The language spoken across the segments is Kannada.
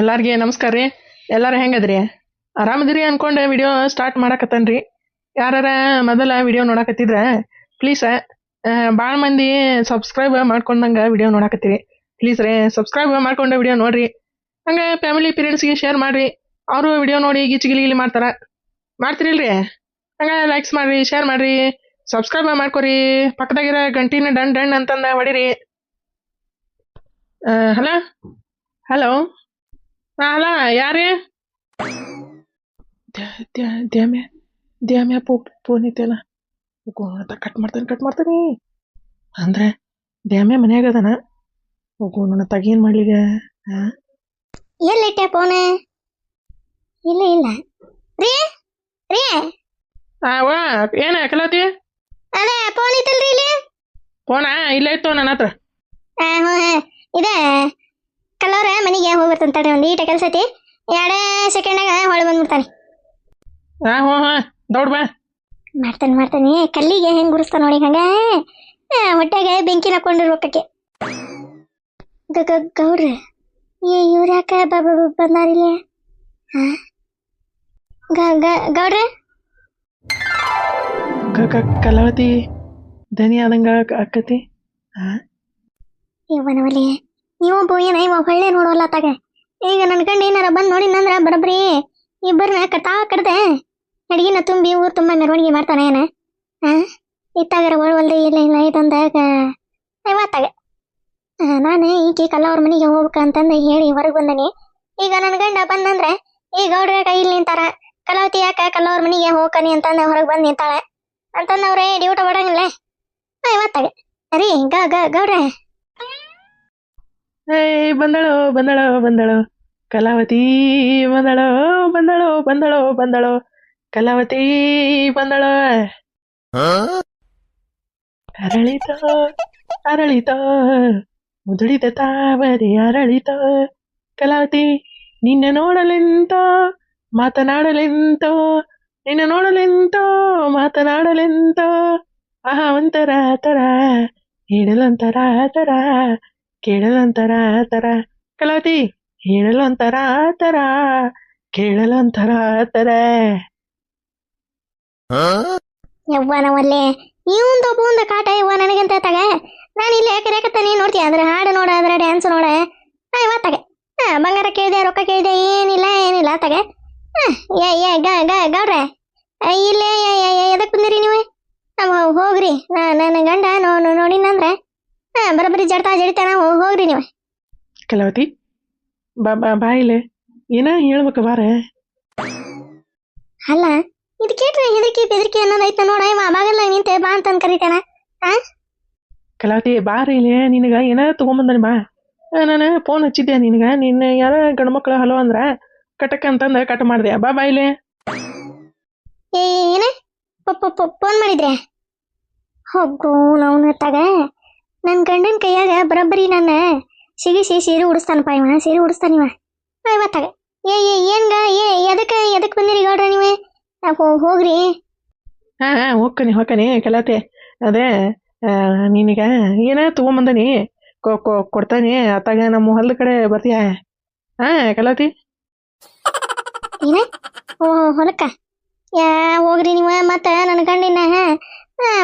ಎಲ್ಲಾರ್ಗಿ ನಮಸ್ಕಾರ ರೀ. ಎಲ್ಲಾರು ಹೆಂಗದ್ರಿ? ಆರಾಮದಿರಿ ಅನ್ಕೊಂಡು ವಿಡಿಯೋ ಸ್ಟಾರ್ಟ್ ಮಾಡಕತ್ತನ್ರಿ. ಯಾರ ಮೊದಲ ವಿಡಿಯೋ ನೋಡಕತ್ತಿದ್ರ ಪ್ಲೀಸ್ ಭಾಳ ಮಂದಿ ಸಬ್ಸ್ಕ್ರೈಬ್ ಮಾಡ್ಕೊಂಡಂಗ ವಿಡಿಯೋ ನೋಡಕತ್ತೀರಿ. ಪ್ಲೀಸ್ ರೀ ಸಬ್ಸ್ಕ್ರೈಬ್ ಮಾಡ್ಕೊಂಡು ವಿಡಿಯೋ ನೋಡ್ರಿ. ಹಂಗೆ ಫ್ಯಾಮಿಲಿ ಪೇರೆಂಟ್ಸ್ಗೆ ಶೇರ್ ಮಾಡ್ರಿ. ಅವರು ವಿಡಿಯೋ ನೋಡಿ ಗಿಚ್ಚಿ ಗಿಲಿ ಮಾಡ್ತಾರ. ಮಾಡ್ತಿರಲ್ರಿ ಹಂಗೆ ಲೈಕ್ಸ್ ಮಾಡ್ರಿ ಶೇರ್ ಮಾಡ್ರಿ. ಸಬ್ಸ್ಕ್ರೈಬ್ ಮಾಡ್ಕೊರಿ. ಪಕ್ಕದಾಗಿರೋ ಗಂಟಿನ ಡನ್ ಡನ್ ಅಂತಂದ ಹೊಡಿರಿ. ಹಲೋ ಹಲೋ ಹಲೋ ಯಾರೇ ದ್ಯಾಮ್ಯ ದ್ಯಾಮ್ಯ ಪೋ ಫೋನ್ ಐತಲ್ಲ. ಅಂತ ಕಟ್ ಮಾಡ್ತಾನೆ ಕಟ್ ಮಾಡ್ತಾನೆ. ಅಂದ್ರೆ ದ್ಯಾಮ್ಯ ಮನ್ಯಾಗ ಅದಾನ. ಹೋಗು ನನ್ನ ತಗೇನ್ ಮಾಡ್ಲಿಗ ಹಾಂ ಎಲ್ಲಿಟ್ಟೆ ಫೋನ್ ಇಲ್ಲ ಇಲ್ಲ. ರೀ ರೀ. ವಾ ಏನ ಕಲತಿ ಅದೇ ಫೋನ್ ಇತ್ತಲ್ರಿ ಇಲ್ಲಿ? ಫೋನಾ ಇಲ್ಲ ಇತ್ತು ನನ್ನ ಹತ್ರ. ಇದೆ ಕಲ್ಲವ್ರ ಮನೆಗೆ ಹೋಗ್ಬರ್ತಂತ ತಡ್ರಿ ಒಂದು ಈಟ ಕೆಲಸ ಐತಿ ಎರಡೇ ಸೆಕೆಂಡಾಗ ಹೊಳೆ ಬಂದ್ಬಿಡ್ತಾನೆ. ಹಾಂ ಹ್ಞೂ ಹಾಂ ದೌಡ್ ಬಾ. ಮಾಡ್ತಾನೆ ಮಾಡ್ತಾನೆ. ಕಲ್ಲಿಗೆ ಹೆಂಗ್ ಗುಡಿಸ್ತಾನ ನೋಡಿ ಹಂಗ? ಹೊಟ್ಟೆಗೆ ಬೆಂಕಿ ಹಾಕೊಂಡಿರ್ಬೇಕಕ್ಕೆ ಗೌಡ್ರ ಇವ್ರ ಯಾಕ ಬ- ಬ- ಬ- ಬಂದಾರಿಲ್ಲ ಹಾ ಗೌಡ್ರ? ಕಲಾವತಿ ಧನಿ ಆದಂಗ ಅಕ್ಕತಿ? ಹಾಂ ಇವನವಲ್ಲಿ ನೀವು ಬೋಯನ ಇವ ಹೊಳ್ಳೆ ನೋಡೋಲ್ಲ ತಗ ಈಗ ನನ್ನ ಗಂಡ ಏನಾರ ಬಂದು ನೋಡಿನಂದ್ರ ಬರಬ್ರಿ ಇಬ್ಬರನ್ನ ಕಟಾ ಕಡ್ದೆ ಅಡಿಗೆನ ತುಂಬಿ ಊರು ತುಂಬ ಮೆರವಣಿಗೆ ಮಾಡ್ತಾನೆ ಏನ. ಇತ್ತಾಗರ ಒಳವಲ್ದೆ ಇಲ್ಲ ಇಲ್ಲ ಇದೊಂದಾಗ ಐವತ್ತಾಗ ನಾನು ಈಕೆ ಕಲ್ಲ ಅವ್ರ ಮನೆಗೆ ಹೋಗ್ಬೇಕಂತಂದು ಹೇಳಿ ಹೊರಗೆ ಬಂದನಿ. ಈಗ ನನ್ನ ಗಂಡ ಬಂದಂದ್ರೆ ಈ ಗೌಡ್ರ ಕೈಯಲ್ಲಿ ನಿಂತಾರ. ಕಲಾವತಿ ಯಾಕ ಕಲ್ಲವ್ರ ಮನೆಗೆ ಹೋಗ್ಕನಿ ಅಂತಂದು ಹೊರಗೆ ಬಂದು ನಿಂತಾಳೆ? ಅಂತಂದು ಅವ್ರೇ ಡ್ಯೂಟ ಬಡಂಗಿಲ್ಲ ಐವತ್ತಾಗ ಸರಿ ಗ, ಗೌಡ್ರ ಏಯ್ ಬಂದಳೋ ಬಂದಳೋ ಬಂದಳೋ. ಕಲಾವತಿ ಬಂದಳೋ ಬಂದಳೋ ಬಂದಳೋ ಬಂದಳೋ. ಕಲಾವತಿ ಬಂದಳೋ. ಅರಳಿತ ಅರಳಿತ. ಮುದುಳಿದ ತಾವರೆ ಅರಳಿತ. ಕಲಾವತಿ ನಿನ್ನ ನೋಡಲೆಂತ ಮಾತನಾಡಲೆಂತ. ನಿನ್ನ ನೋಡಲೆಂತ ಮಾತನಾಡಲೆಂತ. ಆಹಾ ಒಂಥರ ತರ ಹೇಳಲೊಂಥರ ತರ. ಕೇಳಲೊಂಥರ ತರ ಕಲಾವತಿ ಹೇಳಲೊಂಥರ ತರ ಕೇಳಲೊಂಥರ ತರ ಯವ್ವನವಲ್ಲೇ ಇವಂದು ಒಬ್ಬಂದ ಕಾಟ ಯವ್ವ ನನಗಂತ ತಗ. ನಾನು ಇಲ್ಲೇ ಕರೆಯಕತ್ತಾನೆ ನೋಡ್ತೀಯ ಅದ್ರ ಹಾಡು ನೋಡ ಅದ್ರ ಡ್ಯಾನ್ಸ್ ನೋಡ. ನಾ ಇವ ತಗ. ಹಾ ಬಂಗಾರ ಕೇಳಿದೆ ರೊಕ್ಕ ಕೇಳಿದೆ ಏನಿಲ್ಲ ಏನಿಲ್ಲ ತಗ. ಹಾ ಏ ಏ ಗ ಗ ಗೌಡ್ರೆ. ಆ, ಇಲ್ಲೇ ಎದಕ್ಕೆ ಬಂದಿರಿ ನೀವು? ಹೋಗ್ರಿ. ನಾ ನನ್ನ ಗಂಡ ನೋ ನೋ- ನೋಡಿನಂದ್ರೆ ಬರೋಬ್ಬರಿ ಜಡ್ತಾ ಜಡಿತಾನ ಹೋಗ್ರಿ ನೀವು. ಕಲಾವತಿ ಬಾ ಬಾ ಬಾಯಿಲೆ ಏನ ಹೇಳ್ಬೇಕು ಬಾರ? ಅಲ್ಲ ಇದು ಕೇಟ್ರೆ ಹೆದರಿಕೆ ಬೆದರಿಕೆ ಐತ ನೋಡ ಬಾಗಲ್ಲ ನಿಂತೆ ಬಾ ಅಂತ ಕರಿತಾನ? ಕಲಾವತಿ ಬಾರಿ ಇಲ್ಲೇ ನಿನಗ ಏನ ತಗೊಂಬಂದನಿ ಬಾ. ನಾನು ಫೋನ್ ಹಚ್ಚಿದ್ದೆ ನಿನಗ ನಿನ್ನ ಯಾರ ಗಂಡ್ಮಕ್ಳು ಹಲೋ ಅಂದ್ರ ಕಟಕ್ ಅಂತಂದ ಕಟ್ ಮಾಡ್ದೆ. ಬಾ ಬಾಯಿಲೆ ಏ ಏನ? ಫೋನ್ ಮಾಡಿದ್ರೆ ಹೋಗು ನಾವು ತಗ ನನ್ನ ಗಂಡನ ಕೈಯಾಗ ಬರೋಬ್ಬರಿ ನನ್ನ. ಸಿಗಿಸಿ ಸೀರೆ ಉಡಿಸ್ತಾನಪ್ಪ ಇವ ಸೀರೆ ಉಡಿಸ್ತಾನ ಇವ. ಇವತ್ತಾಗ. ಏ ಏ ಏನ್ಗ ಏ ಎದಕ್ಕೆ ಎದಕ್ಕೆ ಬಂದಿರಿ ಗೌಡ್ರ ನೀವೇ? ಹೋಗ್ರಿ. ಹಾ ಹಾ ಹೋಗ್ಕನಿ ಹೋಗ್ಕನಿ ಕಲಾತೆ. ಅದೇ ನೀನೀಗ ಏನ ತಗೊಂಬಂದನಿ? ಕೊಡ್ತಾನಿ ಅತ್ತಾಗ ನಮ್ಮ ಹೊಲದ ಕಡೆ ಬರ್ತೀಯ? ಹಾ ಕಲಾತಿ. ಏನ? ಓ ಹೊಲಕ್ಕ. ಯಾ ಹೋಗ್ರಿ ನೀವ ಮತ್ತೆ ನನ್ನ ಗಂಡಿನ ಹಾ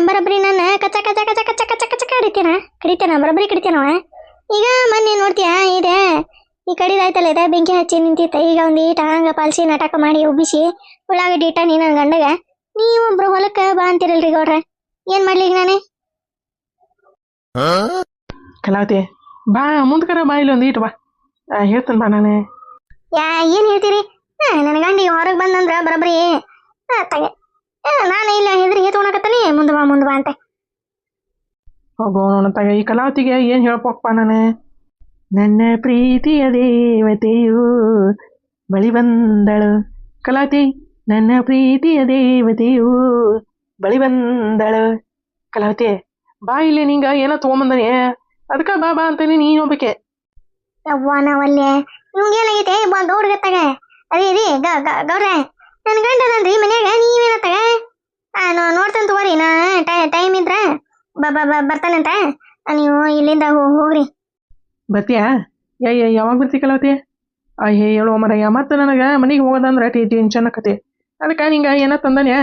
ಬರೋಬ್ಬರಿ ನನ್ನ ಕಚ್ಚ ಕಚ್ಚ ಕಚ್ಚ ಕಚ್ಚ ಕಡಿತೇನ ಕಡಿತೇನ ಬರೋಬ್ಬರಿ ಕಡಿತೇನವ ಈಗ ಮೊನ್ನೆ ನೋಡ್ತೀಯಾ? ಇದೆ. ಈ ಕಡಿದಾಯ್ತಲ್ಲ ಇದೆ ಬೆಂಕಿ ಹಚ್ಚಿ ನಿಂತಿತ್ತ. ಈಗ ಒಂದು ಈಟ ಹಂಗ ಪಾಲ್ಸಿ ನಾಟಕ ಮಾಡಿ ಉಬ್ಬಿಸಿ ಉಳ್ಳಾಗಡ್ಡಿ ಇಟ್ಟ ನೀ ನನ್ನ ಗಂಡಗ. ನೀವೊಬ್ರು ಹೊಲಕ್ಕ ಬಾ ಅಂತಿರಲ್ರಿ ಗೌಡ್ರ. ಏನ್ ಮಾಡ್ಲಿ ಈಗ ನಾನೇ? ಕಲಾವತಿ ಬಾ ಮುಂದ್ಕರ ಬಾ ಇಲ್ಲಿ ಒಂದು ಇಟ್ಟು ಬಾ. ಆ, ಹೇಳ್ತೇನೆ ಬಾ ನಾನು. ಯಾ ಏನ್ ಹೇಳ್ತೀರಿ? ನನ್ನ ಗಂಡಿ ಹೊರಗೆ ಬಂದಂದ್ರ ಬರಬ್ರಿ ನಾನು ಇಲ್ಲ ಹೆದ್ರಿಗೆ ತೊಗೊಳಕತ್ತಾನೆ ಮುಂದೆ ಬಾ ಮುಂದೆ ಬಾ ಅಂತ. ಹೋಗೋ ನೋಡ ತಗ ಈ ಕಲಾವತಿಗೆ ಏನ್ ಹೇಳ್ಬೇಕಪ್ಪ ನಾನು ನನ್ನ ಪ್ರೀತಿಯ ದೇವತೆಯು ಬಳಿ ಬಂದಳು ಕಲಾವತಿ ನನ್ನ ಪ್ರೀತಿಯ ದೇವತೆಯು ಬಳಿ ಬಂದಳು ಕಲಾವತಿ ಬಾ ಇಲ್ಲಿ ನಿಂಗ ಏನೋ ತಗೊಂಬಂದನಿ ಅದಕ್ಕ ಬಾ ಬಾ ಅಂತಾನೆ ನೀನ್ ಹೋಗ್ಬೇಕೆ ಯವ್ವ ನಾವಲ್ಲೇ ನಿಮ್ಗೇನಾಗೈತೆ ಬಾ ಗೌಡ್ರ ತಗ ಅದೇ ರೀ ಗ ಗ- ಗೌಡ್ರೆ ನನ್ನ ಗಂಡ ಅದನ್ರಿ ಮನ್ಯಾಗ ನೀವೇನ ತಗ ಆ, ನೋ- ನೋಡ್ತಾನೆ ತಗೋರಿ ನಾ ಟೈಮ್ ಇದ್ರ ಬ ಬ ಬ- ಬರ್ತಾನಂತ? ನೀವು ಇಲ್ಲಿಂದ ಹೋಗ್ರಿ. ಬರ್ತೀಯಾ ಯಾ ಯಾ- ಯಾವಾಗ ಬರ್ತಿ ಕಲವತಿ ಅಯ್ಯ ಹೇಳುವ ಮರಯ್ಯ ಮತ್ತೆ ನನಗೆ ಮನೆಗೆ ಹೋಗೋದಂದ್ರೆ ಟಿ ಟೆನ್ಷನ್ ಆಕತಿ ಅದಕ್ಕೆ ನಿಂಗೆ ಏನ ತಂದಾನೆ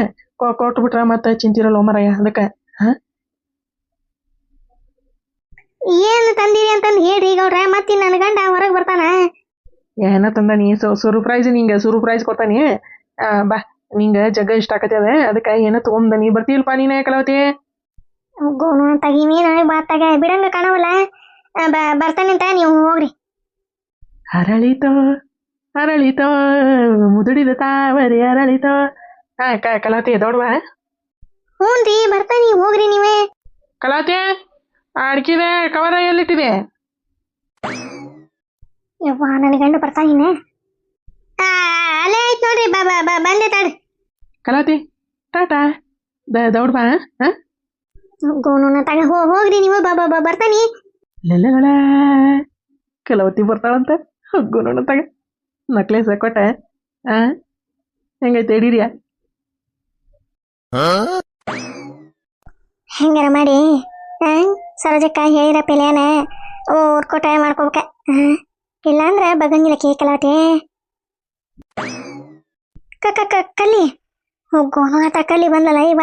ಕೊಟ್ಟು ಬಿಟ್ರ ಮತ್ತೆ ಚಿಂತಿರಲ್ಲ ಮರಯ್ಯ ಅದಕ್ಕೆ. ಏನು ತಂದಿರಿ ಅಂತಂದು ಹೇಳ್ರಿ ಗೌಡ್ರ ಮತ್ತೆ ನನ್ನ ಗಂಡ ಹೊರಗೆ ಬರ್ತಾನ? ಏನ ತಂದಾನಿ ಸೊ ಸುರುಪ್ರೈಸ್ ನಿಂಗೆ ಸುರುಪ್ರೈಸ್ ಕೊಡ್ತಾನಿ. ಬಾ ನಿಂಗೆ ಜಗ್ಗ ಇಷ್ಟ ಆಕತಿ ಅದ ಅದಕ್ಕೆ ಏನ ನೀ ಬರ್ತೀಯಲ್ಪ ನೀನೇ ಕಲಾವತಿ ಗೋನು ತಗೀನಿ ಮೀನು ಬಾತಾಗ ಬಿಡಂಗ ಕಾಣವಲ್ಲ. ಬರ್ತಾನಂತ ಬರ್ತಾನೆ ನೀವು ಹೋಗ್ರಿ. ಅರಳಿತೋ ಅರಳಿತೋ ಮುದುಡಿದ ತಾವರಿ ಅರಳಿತೋ. ಹಾ ಕ ಕಲಾವತಿ ಹ್ಞೂ ಹ್ಞೂನ್ರಿ ಬರ್ತಾನೆ ಹೋಗ್ರಿ ನೀವೇ. ಕಲಾತಿ ಅಡ್ಕಿದೆ ಕವರ ಎಲ್ಲಿಟ್ಟಿದೆ? ಯವ್ವ ನನ್ನ ಗಂಡ ಬರ್ತಾನಿನ ಅಲ್ಲೇ ಐತ್ ನೋಡ್ರಿ ಬಾ ಬಾ ಬಾ ಬಂದೆ ತಾಡ್ರಿ ಕಲಾತಿ ಟಾಟಾ ದೌಡ್ಬಾ ಹಾ? ಗೋನು ತಗ ಹೋ ಹೋಗ್ರಿ ನೀವು ಬಾ ಬಾ ಬಾ ಬರ್ತಾನಿ. ಲಲ್ಲಗಳ ಕೆಲವತ್ತಿ ಬರ್ತಾಳಂತ ಹೋಗು ನೋಡ ತಗ. ನಕ್ಲೇಸ್ ಕೊಟ್ಟೆ ಆ? ಹೆಂಗೈತೆ ಹಿಡೀರಿಯ ಹೆಂಗಾರ ಮಾಡಿ? ಆ, ಸರೋಜಕ್ಕ ಹೇಳಿರ ಪೆಲ್ಯಾನ ಓದ್ಕೊಟ ಮಾಡ್ಕೋಬೇಕ. ಇಲ್ಲಾಂದ್ರ ಬಗಂಗಿಲ್ಲ ಕೇಕಲಾಟಿ ಕಕ್ಕ ಕ ಕಲ್ಲಿ. ಆತ ಕಲ್ಲಿ ಬಂದಲ್ಲ ಇವ.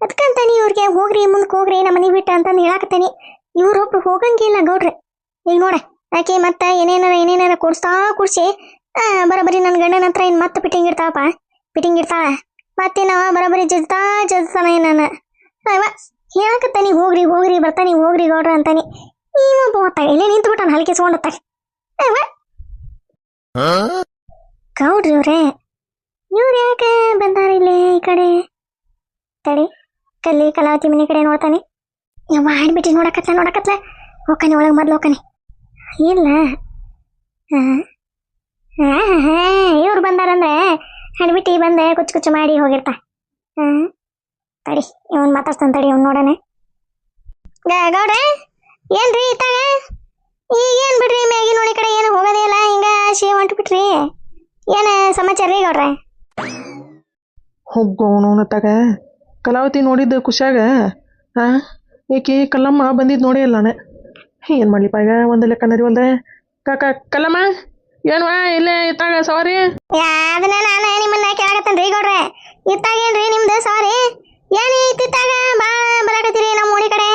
ಅದಕ್ಕಂತಾನೆ ಇವ್ರಿಗೆ, ಹೋಗ್ರಿ ಮುಂದಕ್ಕೆ ಹೋಗ್ರಿ ನಮ್ಮ ಮನೆ ಬಿಟ್ಟ ಅಂತಂದು ಹೇಳಾಕತ್ತಾನೆ. ಇವ್ರು ಒಬ್ರು ಹೋಗಂಗಿಲ್ಲ ಗೌಡ್ರಿ. ಈಗ ನೋಡ, ಆಕೆ ಮತ್ತೆ ಏನೇನಾರ ಏನೇನಾರ ಕೊಡ್ಸ್ತಾ ಕುಡ್ಸಿ ಬರೋಬ್ಬರಿ ನನ್ನ ಗಂಡನ ಹತ್ರ ಇನ್ ಮತ್ತೆ ಪಿಟ್ಟಿಂಗ್ ಇರ್ತಾವಪ್ಪ ಫಿಟ್ಟಿಂಗ್ ಇರ್ತಾವ ಮತ್ತೆ ನಾವ ಬರೋಬ್ಬರಿ ಜಜ್ತಾ ಜಜ್ತಾನ ನಾನು. ಹೇಳಕತ್ತಾನೆ, ಹೋಗ್ರಿ ಹೋಗ್ರಿ, ಬರ್ತಾನಿ, ಹೋಗ್ರಿ ಗೌಡ್ರ ಅಂತಾನೆ. ನೀವು ಬೋತ ಇಲ್ಲೇ ನಿಂತು ಬಿಟ್ಟಾನ ಹಲಿಕೆ ಸ್ಕೊಂಡತ್ತಾಗ ಅವ ಗೌಡ್ರಿ ಇವ್ರೆ ಇವ್ರು ಯಾಕೆ ಬಂದಾರ ಇಲ್ಲಿ ಈ ಕಡೆ? ತಡಿ. ಕಲ್ಲಿ, ಕಲಾವತಿ ಮನೆ ಕಡೆ ನೋಡ್ತಾನೆ. ಯಾವ ಆಡ್ಬಿಟ್ಟು ನೋಡಕತ್ಲ ನೋಡಕತ್ಲ. ಹೋಗ್ತಾನೆ ಒಳಗೆ ಮೊದ್ಲು ಹೋಗ್ತಾನೆ. ಇಲ್ಲ. ಇವ್ರು ಬಂದಾರಂದ್ರೆ ಹಣ್ಬಿಟ್ಟು ಬಂದೆ ಕುಚ್ಚು ಕುಚ್ಚು ಮಾಡಿ ಹೋಗಿರ್ತಾ. ಹ್ಮ್ ತಡಿ, ಇವನ್ ಮಾತಾಡ್ತಾನೆ ತಡಿ ಅವ್ನು ನೋಡನೆ ಗೌಡ್ರೆ, ಏನ್ರಿ ಇತ್ತಾಗ ಈಗ ಏನ್ ಬಿಡ್ರಿ, ಮ್ಯಾಗಿ ನೋಡಿ ಕಡೆ ಏನು ಹೋಗೋದೇ ಇಲ್ಲ, ಹಿಂಗ ಶೇ ಹೊಂಟು ಬಿಟ್ರಿ ಏನ ಸಮಾಚಾರ ರೀ ಗೌಡ್ರೆ? ಹೋಗೋಣ ತಗ. ಕಲಾವತಿ ನೋಡಿದ್ದ ಖುಷಿಯಾಗ, ಆ, ಏಕೆ ಕಲ್ಲಮ್ಮ ಬಂದಿದ್ದು ನೋಡಿ ಇಲ್ಲ ನಾನು. ಏನು ಮಾಡ್ಲಿಪ್ಪ ಈಗ? ಒಂದು ಲೆಕ್ಕ ನರಿವಲ್ದೆ. ಕಾಕ, ಕಲ್ಲಮ್ಮ ಏನ್ವಾ ಇಲ್ಲೇ ಇತ್ತಾಗ ಸಾರಿ ಅದನ್ನ ನಾನು ನಿಮ್ಮನ್ನ ಕೇಳಾಕತ್ತೇನ್ ರೀ ಗೌಡ್ರೆ. ಇತ್ತಾಗ ಏನ್ರಿ ನಿಮ್ದು ಸಾರಿ ಏನ್ ಇತ್ತಿತ್ತಾಗ ಬಾ, ಬರಾಕತ್ತೀರಿ ನಮ್ಮ ಓಣಿ ಕಡೆ.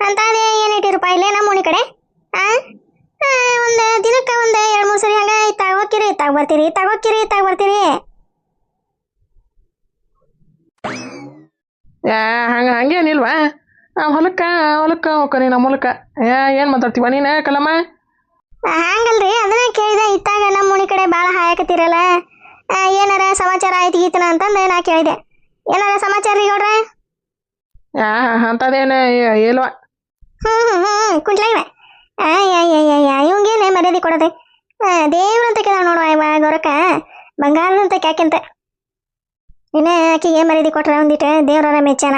ಅಂತಾದೆ ಏನ್ ಇಟ್ಟಿರಪ್ಪ ಇಲ್ಲೇ ನಮ್ಮ ಓಣಿ ಕಡೆ? ಆ? ಒಂದು ದಿನಕ್ಕೆ ದಿನಕ್ಕ ಎರಡು ಮೂರ್ ಸರಿ ಹಂಗ ಇತ್ತಾಗ ಹೋಗ್ತೀರಿ, ಇತ್ತಾಗ ಬರ್ತೀರಿ, ಇತ್ತಾಗ ಹೋಗ್ಕಿರಿ ಇತ್ತಾಗ ಬರ್ತೀರಿ ಯಾ ಹಂಗೆ ಹಂಗೇನಿಲ್ವಾ? ಹೊಲಕ್ಕೆ ಹೊಲಕ್ಕೆ ಹೋಗ್ಕರಿ ನಮ್ಮ ಹೊಲಕ್ಕೆ. ಏ ಏನು ಮಾತಾಡ್ತೀವ ನೀನು ಕಲಮ್ಮ ಹಂಗಲ್ರಿ ಅದನ್ನ ಕೇಳಿದೆ ಇತ್ತಾಗ ನಮ್ಮ ಮುನಿ ಕಡೆ ಭಾಳ ಹಾಯಕತ್ತೀರಲ್ಲ ಏನಾರ ಸಮಾಚಾರ ಆಯ್ತು ಗೀತನ ಅಂತಂದು ನಾ ಕೇಳಿದೆ. ಏನಾರ ಸಮಾಚಾರ ರೀ ಗೌಡ್ರೆ? ಯಾ ಅಂಥದ್ದೇನು ಇಲ್ವಾ ಹ್ಮ್ ಹ್ಮ್ ಹ್ಮ್ ಕುಂಟ್ಲ ಇವ. ಅಯ್ಯಯ್ಯಯ್ಯ ಇವಂಗೇನೆ ಮರ್ಯಾದೆ ಕೊಡದೆ? ದೇವ್ರಂತ ಕೇಳ ನೋಡುವ ಇವ ಗೊರಕ ಬಂಗಾರದಂತ ಕ್ಯಾಕೆಂತ ಇನ್ನ ಆಕಿಗೆ ಮರ್ಯಾದೆ ಕೊಟ್ರ ಒಂದಿಟ್ಟು ದೇವ್ರ ಮೆಚ್ಚಾನ